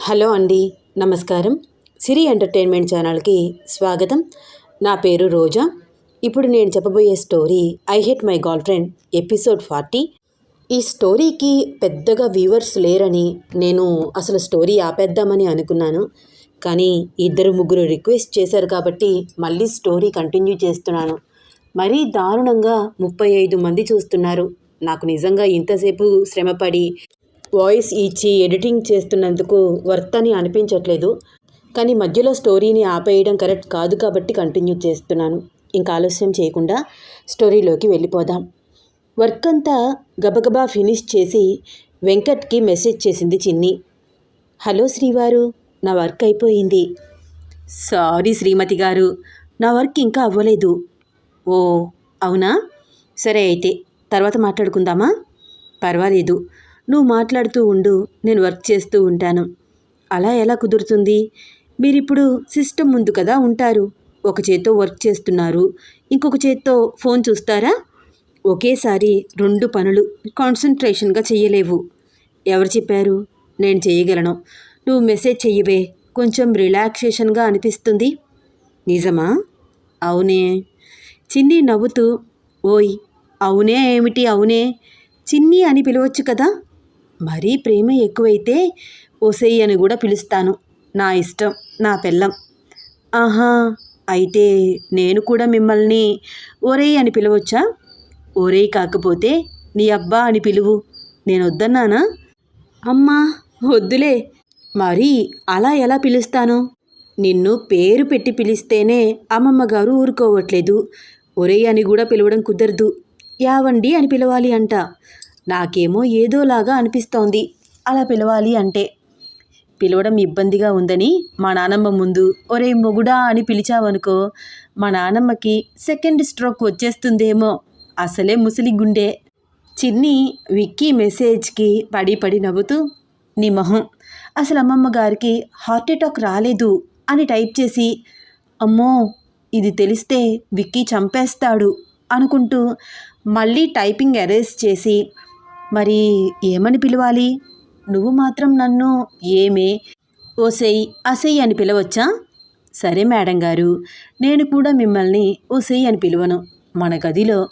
Hello అండి నమస్కారం. సిరి entertainment ఛానల్కి స్వాగతం. నా పేరు రోజా. ఇప్పుడు నేను చెప్పబోయే story I hate my girl friend episode forty. ఈ స్టోరీకి పెద్దగా వ్యూవర్స్ లేరని నేను అసలు స్టోరీ ఆపేద్దామని అనుకున్నాను. కానీ ఇద్దరు ముగ్గురు రిక్వెస్ట్ చేశారు కాబట్టి మళ్ళీ స్టోరీ కంటిన్యూ చేస్తున్నాను. మరీ దారుణంగా ముప్పై ఐదు మంది చూస్తున్నారు. నాకు నిజంగా ఇంతసేపు శ్రమపడి వాయిస్ ఇచ్చి ఎడిటింగ్ చేస్తున్నందుకు వర్త్ అని అనిపించట్లేదు. కానీ మధ్యలో స్టోరీని ఆపేయడం కరెక్ట్ కాదు కాబట్టి కంటిన్యూ చేస్తున్నాను. ఇంకా ఆలస్యం చేయకుండా స్టోరీలోకి వెళ్ళిపోదాం. వర్క్ అంతా గబగబా ఫినిష్ చేసి వెంకట్కి మెసేజ్ చేసింది చిన్ని. హలో శ్రీవారు నా వర్క్ అయిపోయింది. సారీ శ్రీమతి గారు నా వర్క్ ఇంకా అవ్వలేదు. ఓ అవునా? సరే అయితే తర్వాత మాట్లాడుకుందామా? పర్వాలేదు. నువ్వు మాట్లాడుతూ ఉండు నేను వర్క్ చేస్తూ ఉంటాను. అలా ఎలా కుదురుతుంది? మీరిప్పుడు సిస్టమ్ ముందు కదా ఉంటారు. ఒక చేత్తో వర్క్ చేస్తున్నారు. ఇంకొక చేత్తో ఫోన్ చూస్తారా? ఒకేసారి రెండు పనులు కాన్సన్ట్రేషన్గా చెయ్యలేవు. ఎవరు చెప్పారు? నేను చేయగలను నువ్వు మెసేజ్ చెయ్యవే. కొంచెం రిలాక్సేషన్గా అనిపిస్తుంది. నిజమా? అవునే. చిన్ని నవ్వుతూ ఓయ్ అవునే ఏమిటి అవునే? చిన్ని అని పిలవచ్చు కదా? మరీ ప్రేమ ఎక్కువైతే ఒసేయ్ అని కూడా పిలుస్తాను. నా ఇష్టం నా పెళ్ళం. ఆహా అయితే నేను కూడా మిమ్మల్ని ఒరేయ్ అని పిలవచ్చా? ఒరేయ్ కాకపోతే నీ అబ్బా అని పిలువు. నేను వద్దన్నానా? అమ్మా వద్దులే. మరి అలా ఎలా పిలుస్తాను? నిన్ను పేరు పెట్టి పిలిస్తేనే అమ్మమ్మ గారు ఊరుకోవట్లేదు. ఒరేయ్ అని కూడా పిలవడం కుదరదు. యావండి అని పిలవాలి అంట. నాకేమో ఏదోలాగా అనిపిస్తోంది. అలా పిలవాలి అంటే. పిలవడం ఇబ్బందిగా ఉందని మా నానమ్మ ముందు ఒరే మొగుడా అని పిలిచావనుకో మా నానమ్మకి సెకండ్ స్ట్రోక్ వచ్చేస్తుందేమో. అసలే ముసలి గుండె. చిన్ని విక్కీ మెసేజ్కి పడి పడి నవ్వుతూ నీ మొహం. అసలు అమ్మమ్మ గారికి హార్ట్ అటాక్ రాలేదు అని టైప్ చేసి అమ్మో ఇది తెలిస్తే విక్కీ చంపేస్తాడు అనుకుంటూ మళ్ళీ టైపింగ్ ఎరేజ్ చేసి మరి ఏమని పిలవాలి? నువ్వు మాత్రం నన్ను ఏమే ఓసెయ్ అసెయ్ అని పిలవచ్చా? సరే మేడం గారు నేను కూడా మిమ్మల్ని ఓసెయ్ అని పిలవను. మన గదిలో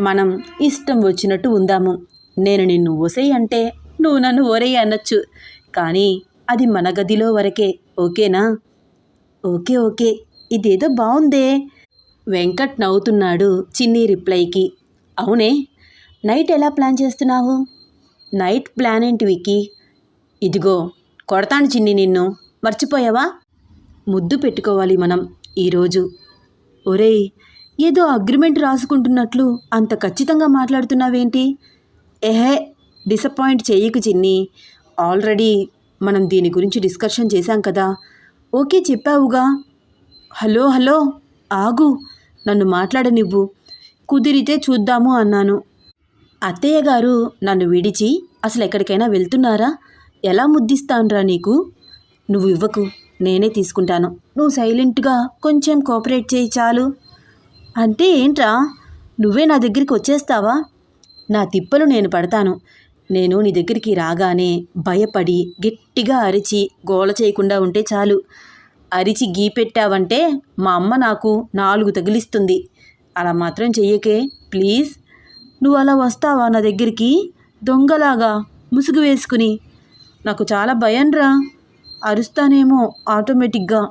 మనం ఇష్టం వచ్చినట్టు ఉందాము. నేను నిన్ను ఓసెయ్ అంటే నువ్వు నన్ను ఓరయ్య అనొచ్చు. కానీ అది మన గదిలో వరకే ఓకేనా? Okay okay. ఇదేదో బాగుందే వెంకట్ నవ్వుతున్నాడు చిన్ని రిప్లైకి. అవునే నైట్ ఎలా ప్లాన్ చేస్తున్నావు? నైట్ ప్లాన్ ఏంటి విక్కీ? ఇదిగో కొడతాను చిన్ని నిన్ను. మర్చిపోయావా? ముద్దు పెట్టుకోవాలి మనం ఈరోజు. ఒరేయ్ ఏదో అగ్రిమెంట్ రాసుకుంటున్నట్లు అంత ఖచ్చితంగా మాట్లాడుతున్నావేంటి? ఎహే డిసప్పాయింట్ చేయకు చిన్ని. ఆల్రెడీ మనం దీని గురించి డిస్కషన్ చేశాం కదా. ఓకే చెప్పావుగా. హలో హలో ఆగు. నన్ను మాట్లాడనివ్వు. కుదిరితే చూద్దాము అన్నాను. అత్తయ్య గారు నన్ను విడిచి అసలు ఎక్కడికైనా వెళ్తున్నారా? ఎలా ముద్దిస్తానురా నీకు? నువ్వు ఇవ్వకు నేనే తీసుకుంటాను. నువ్వు సైలెంట్గా కొంచెం కోఆపరేట్ చేయి చాలు. అంటే ఏంట్రా? నువ్వే నా దగ్గరికి వచ్చేస్తావా? నా తిప్పలు నేను పడతాను. నేను నీ దగ్గరికి రాగానే భయపడి గట్టిగా అరిచి గోల చేయకుండా ఉంటే చాలు. అరిచి గీ పెట్టావంటే మా అమ్మ నాకు నాలుగు తగిలిస్తుంది. అలా మాత్రం చెయ్యకే ప్లీజ్. నువ్వు అలా వస్తావా నా దగ్గరికి? దొంగలాగా ముసుగు వేసుకుని. నాకు చాలా భయంరా. అరుస్తానేమో ఆటోమేటిక్గా.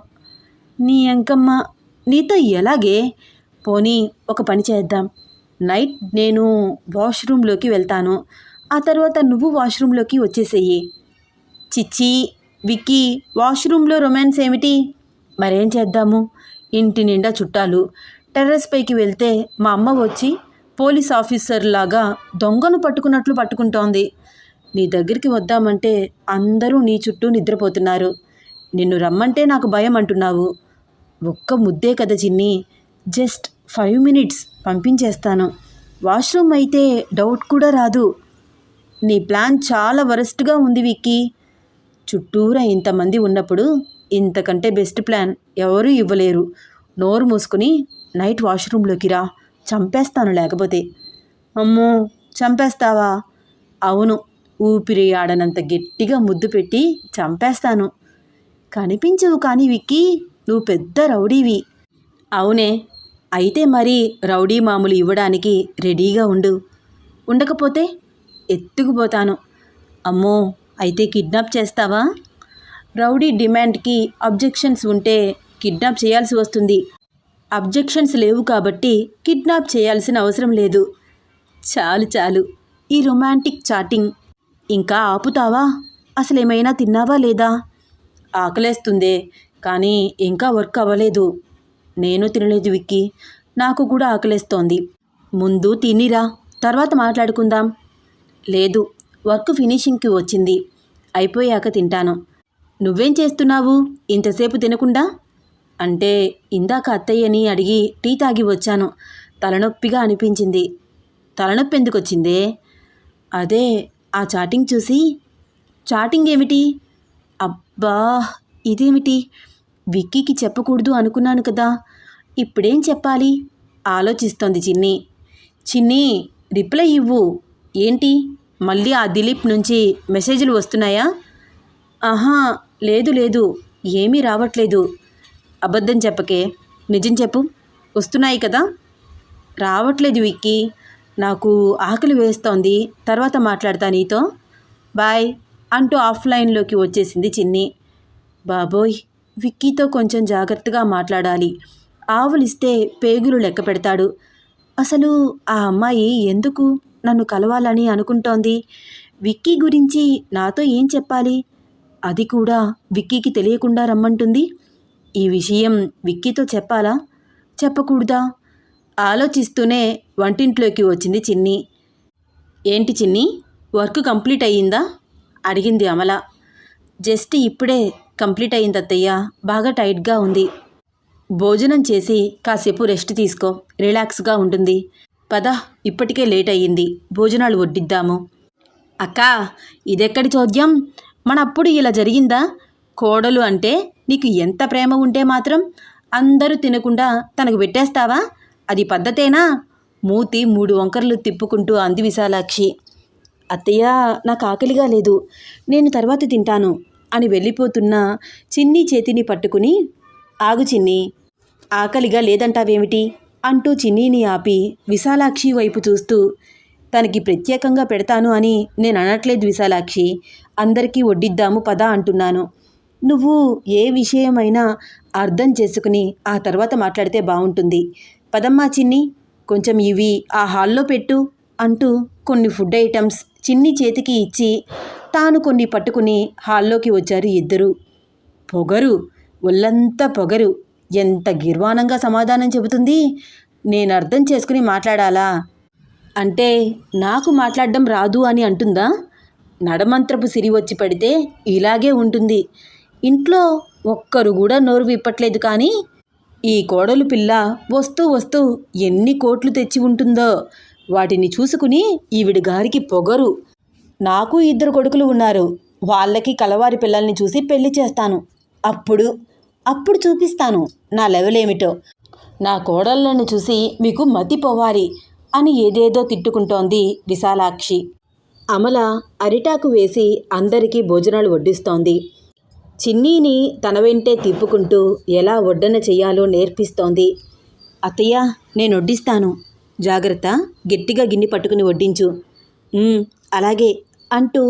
నీ ఎంకమ్మ నీతో ఎలాగే? పోనీ ఒక పని చేద్దాం. నైట్ నేను వాష్రూమ్లోకి వెళ్తాను. ఆ తర్వాత నువ్వు వాష్రూమ్లోకి వచ్చేసేయి. చిచ్చి విక్కీ వాష్రూమ్లో రొమాన్స్ ఏమిటి? మరేం చేద్దాము? ఇంటి నిండా చుట్టాలు. టెర్రస్ పైకి వెళ్తే మా అమ్మ వచ్చి పోలీస్ ఆఫీసర్ లాగా దొంగను పట్టుకున్నట్లు పట్టుకుంటోంది. నీ దగ్గరికి వద్దామంటే అందరూ నీ చుట్టూ నిద్రపోతున్నారు. నిన్ను రమ్మంటే నాకు భయం అంటున్నావు ఒక్క ముద్దే కదా చిన్ని. జస్ట్ ఫైవ్ మినిట్స్ పంపించేస్తాను. వాష్రూమ్ అయితే డౌట్ కూడా రాదు. నీ ప్లాన్ చాలా వరస్ట్గా ఉంది విక్కీ. చుట్టూరా ఇంతమంది ఉన్నప్పుడు ఇంతకంటే బెస్ట్ ప్లాన్ ఎవరూ ఇవ్వలేరు. నోరు మూసుకుని నైట్ వాష్రూమ్లోకి రా. చంపేస్తాను లేకపోతే. అమ్మో చంపేస్తావా? అవును ఊపిరి ఆడనంత గట్టిగా ముద్దు పెట్టి చంపేస్తాను. కనిపించవు కానీ విక్కి నువ్వు పెద్ద రౌడీవి. అవునే అయితే మరి రౌడీ మామూలు ఇవ్వడానికి రెడీగా ఉండు. ఉండకపోతే ఎత్తుకుపోతాను. అమ్మో అయితే కిడ్నాప్ చేస్తావా? రౌడీ డిమాండ్కి అబ్జెక్షన్స్ ఉంటే కిడ్నాప్ చేయాల్సి వస్తుంది. అబ్జెక్షన్స్ లేవు కాబట్టి కిడ్నాప్ చేయాల్సిన అవసరం లేదు. చాలు చాలు. ఈ రొమాంటిక్ చాటింగ్. ఇంకా ఆపుతావా? అసలేమైనా తిన్నావా లేదా? ఆకలేస్తుందే కానీ ఇంకా వర్క్ అవ్వలేదు. నేను తినలేదు విక్కి. నాకు కూడా ఆకలేస్తోంది. ముందు తినిరా తర్వాత మాట్లాడుకుందాం. లేదు వర్క్ ఫినిషింగ్కి వచ్చింది. అయిపోయాక తింటాను. నువ్వేం చేస్తున్నావు? ఇంతసేపు తినకుండా? అంటే ఇందాక అత్తయ్యని అడిగి టీ తాగి వచ్చాను. తలనొప్పిగా అనిపించింది. తలనొప్పి ఎందుకు వచ్చిందే అదే ఆ చాటింగ్ చూసి చాటింగ్ ఏమిటి? అబ్బా ఇదేమిటి? విక్కీకి చెప్పకూడదు అనుకున్నాను కదా. ఇప్పుడేం చెప్పాలి? ఆలోచిస్తోంది చిన్ని. చిన్ని రిప్లై ఇవ్వు. ఏంటి? మళ్ళీ ఆ దిలీప్ నుంచి మెసేజ్లు వస్తున్నాయా? ఆహా లేదు లేదు. ఏమీ రావట్లేదు. అబద్ధం చెప్పకే. నిజం చెప్పు. వస్తున్నాయి కదా? రావట్లేదు విక్కీ. నాకు ఆకలి వేస్తోంది. తర్వాత మాట్లాడతా నీతో. బాయ్ అంటూ ఆఫ్లైన్లోకి వచ్చేసింది చిన్ని. బాబోయ్ విక్కీతో కొంచెం జాగ్రత్తగా మాట్లాడాలి. ఆవులిస్తే పేగులు లెక్క పెడతాడు. అసలు ఆ అమ్మాయి ఎందుకు నన్ను కలవాలని అనుకుంటోంది? విక్కీ గురించి నాతో ఏం చెప్పాలి? అది కూడా విక్కీకి తెలియకుండా రమ్మంటుంది. ఈ విషయం విక్కీతో చెప్పాలా? చెప్పకూడదా? ఆలోచిస్తూనే వంటింట్లోకి వచ్చింది చిన్ని. ఏంటి చిన్ని? వర్క్ కంప్లీట్ అయ్యిందా? అడిగింది అమల. జస్ట్ ఇప్పుడే కంప్లీట్ అయింది అత్తయ్య. బాగా టైట్గా ఉంది. భోజనం చేసి కాసేపు రెస్ట్ తీసుకో. రిలాక్స్గా ఉంటుంది. పద ఇప్పటికే లేట్ అయ్యింది. భోజనాలు వడ్డిద్దాము. అక్క ఇదెక్కడి చోద్యం? మన అప్పుడు ఇలా జరిగిందా? కోడలు అంటే నీకు ఎంత ప్రేమ ఉంటే మాత్రం అందరూ తినకుండా తనకు పెట్టేస్తావా? అది పద్ధతేనా? మూతి మూడు వంకర్లు తిప్పుకుంటూ అంది విశాలాక్షి. అత్తయ్య నాకు ఆకలిగా లేదు. నేను తర్వాత తింటాను అని వెళ్ళిపోతున్న చిన్ని చేతిని పట్టుకుని ఆగు చిన్ని ఆకలిగా లేదంటావేమిటి? అంటూ చిన్నీని ఆపి విశాలాక్షి వైపు చూస్తూ తనకి ప్రత్యేకంగా పెడతాను అని నేను అనట్లేదు విశాలాక్షి. అందరికీ వడ్డిద్దాము పద అంటున్నాను. నువ్వు ఏ విషయమైనా అర్థం చేసుకుని ఆ తర్వాత మాట్లాడితే బాగుంటుంది పదమ్మా చిన్ని కొంచెం ఇవి ఆ హాల్లో పెట్టు అంటూ కొన్ని ఫుడ్ ఐటమ్స్ చిన్ని చేతికి ఇచ్చి తాను కొన్ని పట్టుకుని హాల్లోకి వచ్చారు ఇద్దరు. పొగరు ఒళ్ళంతా పొగరు. ఎంత గిర్వాణంగా సమాధానం చెబుతుంది? నేను అర్థం చేసుకుని మాట్లాడాలా? అంటే నాకు మాట్లాడడం రాదు అని అంటుందా? నడమంత్రపు సిరి వచ్చి పడితే ఇలాగే ఉంటుంది. ఇంట్లో ఒక్కరు కూడా నోరు విప్పట్లేదు కానీ ఈ కోడలు పిల్ల వస్తూ వస్తూ ఎన్ని కోట్లు తెచ్చి ఉంటుందో వాటిని చూసుకుని ఈవిడి గారికి పొగరు. నాకు ఇద్దరు కొడుకులు ఉన్నారు. వాళ్ళకి కలవారి పిల్లల్ని చూసి పెళ్ళి చేస్తాను. అప్పుడు అప్పుడు చూపిస్తాను నా లెవెల్ ఏమిటో. నా కోడళ్ళను చూసి మీకు మతిపోవాలి అని ఏదేదో తిట్టుకుంటోంది విశాలాక్షి. అమల అరిటాకు వేసి అందరికీ భోజనాలు వడ్డిస్తోంది. చిన్నీని తన వెంటే తిప్పుకుంటూ ఎలా వడ్డన చెయ్యాలో నేర్పిస్తోంది. అత్తయ్య నేను వడ్డిస్తాను జాగ్రత్త గట్టిగా గిన్నె పట్టుకుని వడ్డించు అలాగే అంటూ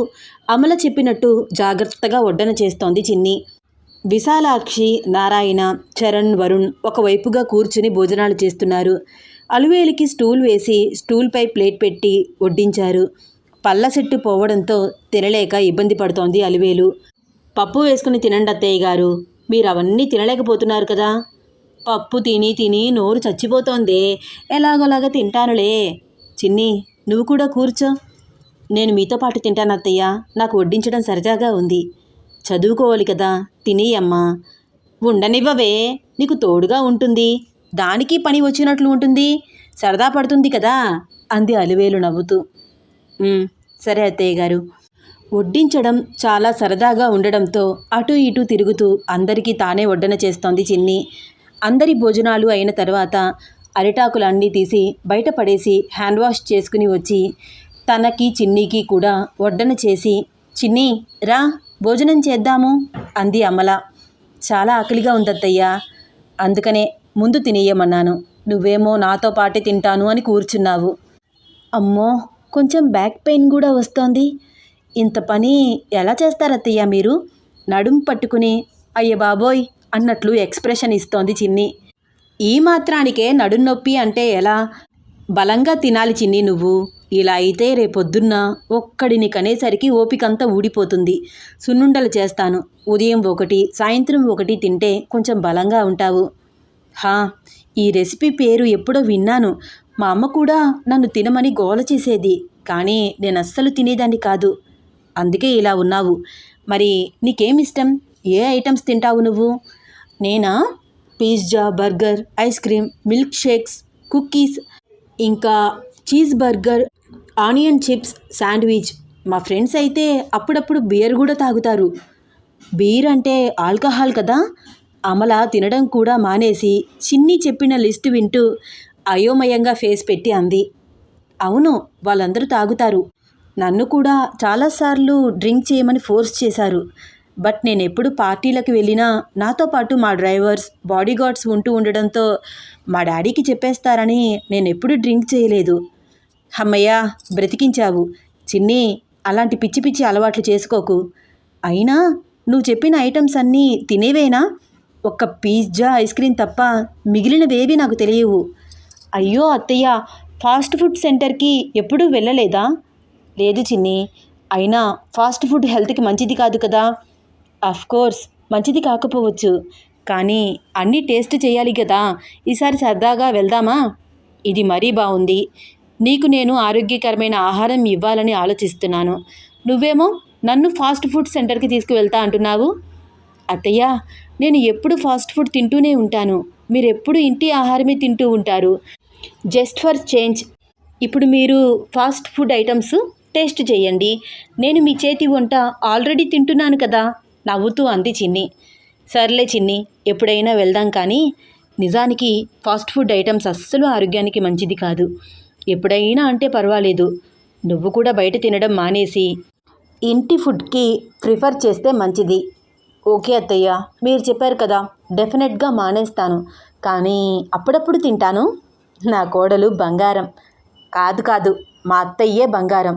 అమల చెప్పినట్టు జాగ్రత్తగా వడ్డన చేస్తోంది చిన్ని. విశాలాక్షి నారాయణ చరణ్ వరుణ్ ఒకవైపుగా కూర్చుని భోజనాలు చేస్తున్నారు. అలువేలికి స్టూల్ వేసి స్టూల్పై ప్లేట్ పెట్టి వడ్డించారు పళ్ళ సెట్టు పోవడంతో తినలేక ఇబ్బంది పడుతోంది అలివేలు. పప్పు వేసుకుని తినండి అత్తయ్య గారు. మీరు అవన్నీ తినలేకపోతున్నారు కదా. పప్పు తిని తిని నోరు చచ్చిపోతోందే. ఎలాగోలాగా తింటానులే. చిన్ని నువ్వు కూడా కూర్చో. నేను మీతో పాటు తింటాను అత్తయ్య. నాకు వడ్డించడం సరదాగా ఉంది. చదువుకోవాలి కదా. తినేయమ్మా ఉండనివ్వవే. నీకు తోడుగా ఉంటుంది. దానికి పని వచ్చినట్లు ఉంటుంది. సరదా పడుతుంది కదా. అంది అలివేలు నవ్వుతూ. సరే అత్తయ్య గారు. వడ్డించడం చాలా సరదాగా ఉండడంతో అటు ఇటు తిరుగుతూ అందరికీ తానే వడ్డన చేస్తోంది చిన్ని. అందరి భోజనాలు అయిన తర్వాత అరిటాకులన్నీ తీసి బయటపడేసి హ్యాండ్ వాష్ చేసుకుని వచ్చి తనకి చిన్నికి కూడా వడ్డన చేసి చిన్ని రా భోజనం చేద్దాము అంది అమల. చాలా ఆకలిగా ఉందత్తయ్యా. అందుకనే ముందు తినేయమన్నాను. నువ్వేమో నాతో పాటే తింటాను అని కూర్చున్నావు. అమ్మో కొంచెం బ్యాక్ పెయిన్ కూడా వస్తోంది. ఇంత పని ఎలా చేస్తారత్తయ్య మీరు? నడుం పట్టుకుని అయ్య బాబోయ్ అన్నట్లు ఎక్స్ప్రెషన్ ఇస్తోంది చిన్ని. ఈ మాత్రానికే నడుం నొప్పి అంటే ఎలా? బలంగా తినాలి చిన్ని నువ్వు. ఇలా అయితే రేపొద్దున్న ఒక్కడిని కనేసరికి ఓపికంతా ఊడిపోతుంది. సున్నుండలు చేస్తాను. ఉదయం ఒకటి సాయంత్రం ఒకటి తింటే కొంచెం బలంగా ఉంటావు. హా ఈ రెసిపీ పేరు ఎప్పుడో విన్నాను. మా అమ్మ కూడా నన్ను తినమని గోల చేసేది. కానీ నేను అస్సలు తినేదాన్ని కాదు. అందుకే ఇలా ఉన్నావు. మరి నీకేం ఇష్టం ఏ ఐటమ్స్ తింటావు నువ్వు? నేనా? Pizza burger ice cream milk shakes cookies ఇంకా cheese burger onion chips sandwich. మా ఫ్రెండ్స్ అయితే అప్పుడప్పుడు బియర్ కూడా తాగుతారు. బీర్ అంటే ఆల్కహాల్ కదా? అమల తినడం కూడా మానేసి చిన్ని చెప్పిన లిస్టు వింటూ అయోమయంగా ఫేస్ పెట్టి అంది. అవును వాళ్ళందరూ తాగుతారు. నన్ను కూడా చాలాసార్లు డ్రింక్ చేయమని ఫోర్స్ చేశారు. బట్ నేను ఎప్పుడు పార్టీలకు వెళ్ళినా నాతో పాటు మా డ్రైవర్స్ బాడీగార్డ్స్ ఉంటూ ఉండడంతో మా డాడీకి చెప్పేస్తారని నేను ఎప్పుడు డ్రింక్ చేయలేదు. అమ్మయ్య బ్రతికించావు. చిన్ని అలాంటి పిచ్చి పిచ్చి అలవాట్లు చేసుకోకు. అయినా నువ్వు చెప్పిన ఐటమ్స్ అన్నీ తినేవేనా? ఒక్క పిజ్జా ఐస్ క్రీమ్ తప్ప మిగిలినవేవి నాకు తెలియవు. అయ్యో అత్తయ్య ఫాస్ట్ ఫుడ్ సెంటర్కి ఎప్పుడూ వెళ్ళలేదా? లేదు చిన్ని. అయినా ఫాస్ట్ ఫుడ్ హెల్త్కి మంచిది కాదు కదా? అఫ్ కోర్స్ మంచిది కాకపోవచ్చు. కానీ అన్నీ టేస్ట్ చేయాలి కదా? ఈసారి సరదాగా వెళ్దామా? ఇది మరీ బాగుంది నీకు నేను ఆరోగ్యకరమైన ఆహారం ఇవ్వాలని ఆలోచిస్తున్నాను. నువ్వేమో నన్ను ఫాస్ట్ ఫుడ్ సెంటర్కి తీసుకువెళ్తా అంటున్నావు? అత్తయ్య నేను ఎప్పుడు ఫాస్ట్ ఫుడ్ తింటూనే ఉంటాను. మీరు ఎప్పుడు ఇంటి ఆహారమే తింటూ ఉంటారు. Just for change. ఇప్పుడు మీరు ఫాస్ట్ ఫుడ్ ఐటమ్స్ టేస్ట్ చేయండి. నేను మీ చేతి వంట ఆల్రెడీ తింటున్నాను కదా నవ్వుతూ అంది చిన్ని. సర్లే చిన్ని ఎప్పుడైనా వెళ్దాం కానీ నిజానికి ఫాస్ట్ ఫుడ్ ఐటమ్స్ అస్సలు ఆరోగ్యానికి మంచిది కాదు. ఎప్పుడైనా అంటే పర్వాలేదు. నువ్వు కూడా బయట తినడం మానేసి ఇంటి ఫుడ్కి ప్రిఫర్ చేస్తే మంచిది. ఓకే అత్తయ్య మీరు చెప్పారు కదా డెఫినెట్గా మానేస్తాను. కానీ అప్పుడప్పుడు తింటాను. నా కోడలు బంగారం. కాదు కాదు మా అత్తయ్యే బంగారం.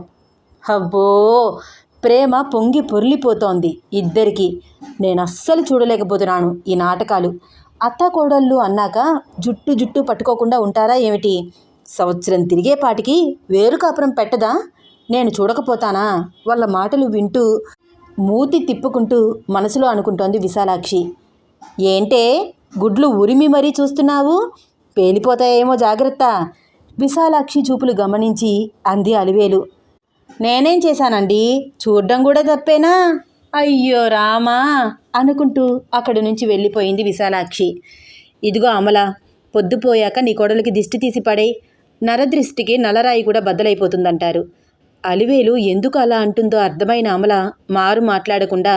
అబ్బో ప్రేమ పొంగి పొర్లిపోతోంది ఇద్దరికి. నేను అస్సలు చూడలేకపోతున్నాను ఈ నాటకాలు. అత్త కోడళ్ళు అన్నాక జుట్టు జుట్టు పట్టుకోకుండా ఉంటారా ఏమిటి? సంవత్సరం తిరిగేపాటికి వేరు కాపురం పెట్టదా? నేను చూడకపోతానా? వాళ్ళ మాటలు వింటూ మూతి తిప్పుకుంటూ మనసులో అనుకుంటోంది విశాలాక్షి. ఏంటే గుడ్లు ఉరిమి మరీ చూస్తున్నావు? పేలిపోతాయేమో జాగ్రత్త. విశాలాక్షి చూపులు గమనించి అంది అలివేలు. నేనేం చేశానండి? చూడ్డం కూడా తప్పేనా? అయ్యో రామా! అనుకుంటూ అక్కడి నుంచి వెళ్ళిపోయింది విశాలాక్షి. ఇదిగో అమల పొద్దుపోయాక నీ కొడలికి దిష్టి తీసి పడే నరదృష్టికి నలరాయి కూడా బద్దలైపోతుందంటారు. అలివేలు ఎందుకు అలా అంటుందో అర్థమైన అమల మారు మాట్లాడకుండా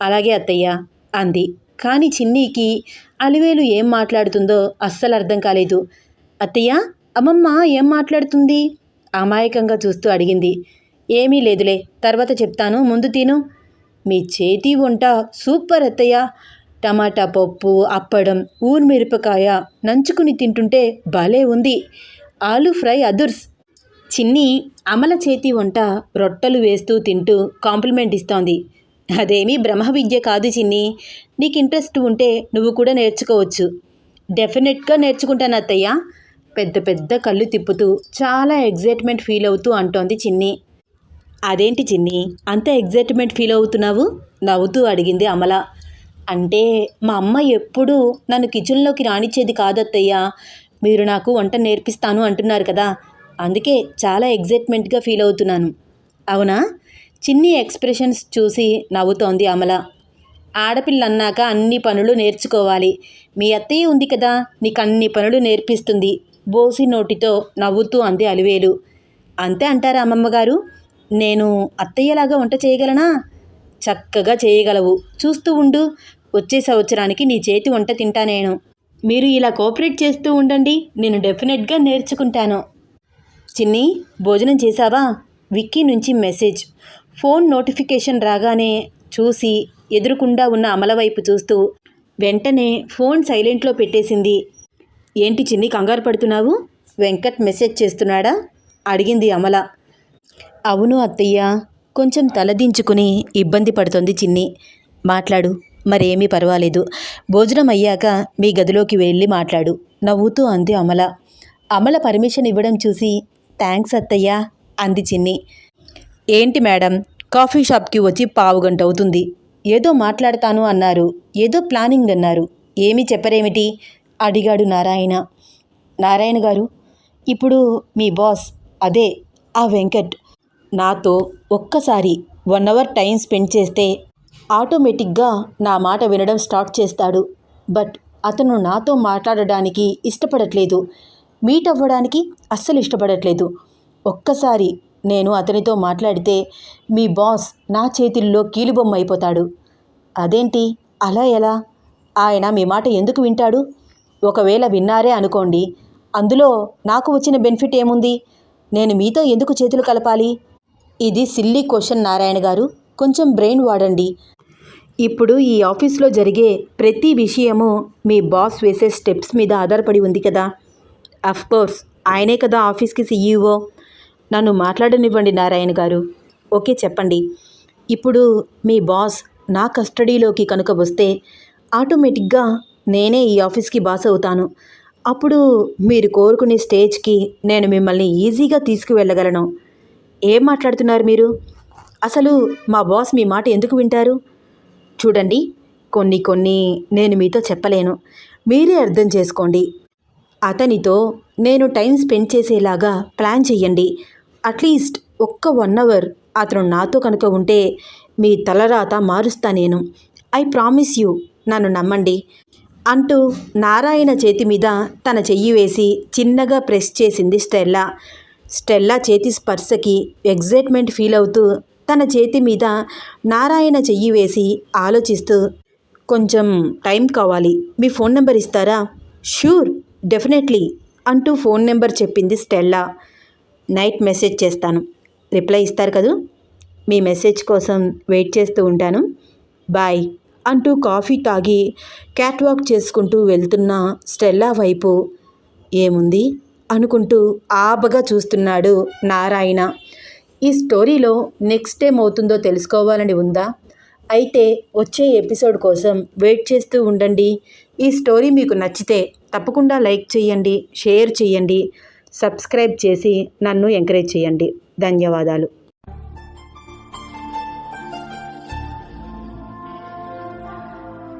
అలాగే అత్తయ్య అంది. కానీ చిన్నీకి అలివేలు ఏం మాట్లాడుతుందో అస్సలు అర్థం కాలేదు. అత్తయ్య అమ్మమ్మ ఏం మాట్లాడుతుంది? అమాయకంగా చూస్తూ అడిగింది. ఏమీ లేదులే. తర్వాత చెప్తాను. ముందు తిను. మీ చేతి వంట సూపర్ అత్తయ్య. టమాటా పప్పు అప్పడం ఊర్మిరపకాయ నంచుకుని తింటుంటే భలే ఉంది. ఆలు ఫ్రై అదుర్స్. చిన్ని అమల చేతి వంట రొట్టెలు వేస్తూ తింటూ కాంప్లిమెంట్ ఇస్తోంది. అదేమీ బ్రహ్మ విద్య కాదు చిన్ని. నీకు ఇంట్రెస్ట్ ఉంటే నువ్వు కూడా నేర్చుకోవచ్చు. డెఫినెట్గా నేర్చుకుంటాను అత్తయ్య. పెద్ద పెద్ద కళ్ళు తిప్పుతూ చాలా ఎగ్జైట్మెంట్ ఫీల్ అవుతూ అంటోంది చిన్ని. అదేంటి చిన్ని? అంత ఎగ్జైట్మెంట్ ఫీల్ అవుతున్నావు? నవ్వుతూ అడిగింది అమల. అంటే మా అమ్మ ఎప్పుడూ నన్ను కిచెన్లోకి రానిచ్చేది కాదత్తయ్యా. మీరు నాకు వంట నేర్పిస్తాను అంటున్నారు కదా. అందుకే చాలా ఎగ్జైట్మెంట్గా ఫీల్ అవుతున్నాను. అవునా? చిన్ని ఎక్స్ప్రెషన్స్ చూసి నవ్వుతోంది అమల. ఆడపిల్ల అన్నాక అన్ని పనులు నేర్చుకోవాలి. మీ అత్తయ్య ఉంది కదా నీకు అన్ని పనులు నేర్పిస్తుంది. బోసి నోటితో నవ్వుతూ అంది అలివేలు. అంతే అంటారా అమ్మమ్మగారు? నేను అత్తయ్యలాగా వంట చేయగలనా? చక్కగా చేయగలవు. చూస్తూ ఉండు. వచ్చే సంవత్సరానికి నీ చేతి వంట తింటా నేను. మీరు ఇలా కోఆపరేట్ చేస్తూ ఉండండి. నేను డెఫినెట్గా నేర్చుకుంటాను. చిన్ని భోజనం చేశావా? విక్కీ నుంచి మెసేజ్. ఫోన్ నోటిఫికేషన్ రాగానే చూసి ఎదురుకుండా ఉన్న అమల వైపు చూస్తూ వెంటనే ఫోన్ సైలెంట్లో పెట్టేసింది. ఏంటి చిన్ని కంగారు పడుతున్నావు? వెంకట్ మెసేజ్ చేస్తున్నాడా? అడిగింది అమల. అవును అత్తయ్య. కొంచెం తలదించుకుని ఇబ్బంది పడుతుంది చిన్ని. మాట్లాడు. మరేమీ పర్వాలేదు. భోజనం అయ్యాక మీ గదిలోకి వెళ్ళి మాట్లాడు. నవ్వుతూ అంది అమల. అమల పర్మిషన్ ఇవ్వడం చూసి థ్యాంక్స్ అత్తయ్య అంది చిన్ని. ఏంటి మేడం? కాఫీ షాప్కి వచ్చి పావు గంట అవుతుంది. ఏదో మాట్లాడతాను అన్నారు. ఏదో ప్లానింగ్ అన్నారు. ఏమీ చెప్పరేమిటి? అడిగాడు నారాయణ. నారాయణ గారు ఇప్పుడు మీ బాస్ అదే ఆ వెంకట్ నాతో ఒక్కసారి వన్ అవర్ టైం స్పెండ్ చేస్తే ఆటోమేటిక్గా నా మాట వినడం స్టార్ట్ చేస్తాడు. బట్ అతను నాతో మాట్లాడడానికి ఇష్టపడట్లేదు. మీట్ అవ్వడానికి అస్సలు ఇష్టపడట్లేదు. ఒక్కసారి నేను అతనితో మాట్లాడితే మీ బాస్ నా చేతిల్లో కీలుబొమ్మ అయిపోతాడు. అదేంటి? అలా ఎలా? ఆయన మీ మాట ఎందుకు వింటాడు? ఒకవేళ విన్నారే అనుకోండి. అందులో నాకు వచ్చిన బెనిఫిట్ ఏముంది? నేను మీతో ఎందుకు చేతులు కలపాలి? ఇది సిల్లీ క్వశ్చన్ నారాయణ గారు. కొంచెం బ్రెయిన్ వాడండి. ఇప్పుడు ఈ ఆఫీస్లో జరిగే ప్రతి విషయము మీ బాస్ వేసే స్టెప్స్ మీద ఆధారపడి ఉంది కదా. అఫ్కోర్స్ ఆయనే కదా ఆఫీస్కి సీఈఓ నన్ను మాట్లాడనివ్వండి నారాయణ గారు. ఓకే చెప్పండి. ఇప్పుడు మీ బాస్ నా కస్టడీలోకి కనుక వస్తే ఆటోమేటిక్గా నేనే ఈ ఆఫీస్కి బాస్ అవుతాను. అప్పుడు మీరు కోరుకునే స్టేజ్కి నేను మిమ్మల్ని ఈజీగా తీసుకువెళ్ళగలను. ఏం మాట్లాడుతున్నారు మీరు? అసలు మా బాస్ మీ మాట ఎందుకు వింటారు? చూడండి కొన్ని కొన్ని నేను మీతో చెప్పలేను. మీరే అర్థం చేసుకోండి. అతనితో నేను టైం స్పెండ్ చేసేలాగా ప్లాన్ చెయ్యండి. అట్లీస్ట్ ఒక్క వన్ అవర్ అతను నాతో కనుక ఉంటే మీ తలరాత మారుస్తా నేను. ఐ ప్రామిస్ యూ నన్ను నమ్మండి. అంటూ నారాయణ చేతి మీద తన చెయ్యి వేసి చిన్నగా ప్రెస్ చేసింది స్టెల్లా. స్టెల్లా చేతి స్పర్శకి ఎగ్జైట్మెంట్ ఫీల్ అవుతూ తన చేతి మీద నారాయణ చెయ్యి వేసి ఆలోచిస్తూ కొంచెం టైం కావాలి. మీ ఫోన్ నెంబర్ ఇస్తారా? షూర్ డెఫినెట్లీ అంటూ ఫోన్ నెంబర్ చెప్పింది స్టెల్లా. నైట్ మెసేజ్ చేస్తాను. రిప్లై ఇస్తారు కదూ? మీ మెసేజ్ కోసం వెయిట్ చేస్తూ ఉంటాను. బాయ్ అంటూ కాఫీ తాగి క్యాట్ వాక్ చేసుకుంటూ వెళ్తున్న స్టెల్లా వైపు ఏముంది? అనుకుంటూ ఆబగా చూస్తున్నాడు నారాయణ. ఈ స్టోరీలో నెక్స్ట్ ఏం అవుతుందో తెలుసుకోవాలని ఉందా? అయితే వచ్చే ఎపిసోడ్ కోసం వెయిట్ చేస్తూ ఉండండి. ఈ స్టోరీ మీకు నచ్చితే తప్పకుండా లైక్ చేయండి షేర్ చేయండి సబ్స్క్రైబ్ చేసి నన్ను ఎంకరేజ్ చేయండి. ధన్యవాదాలు.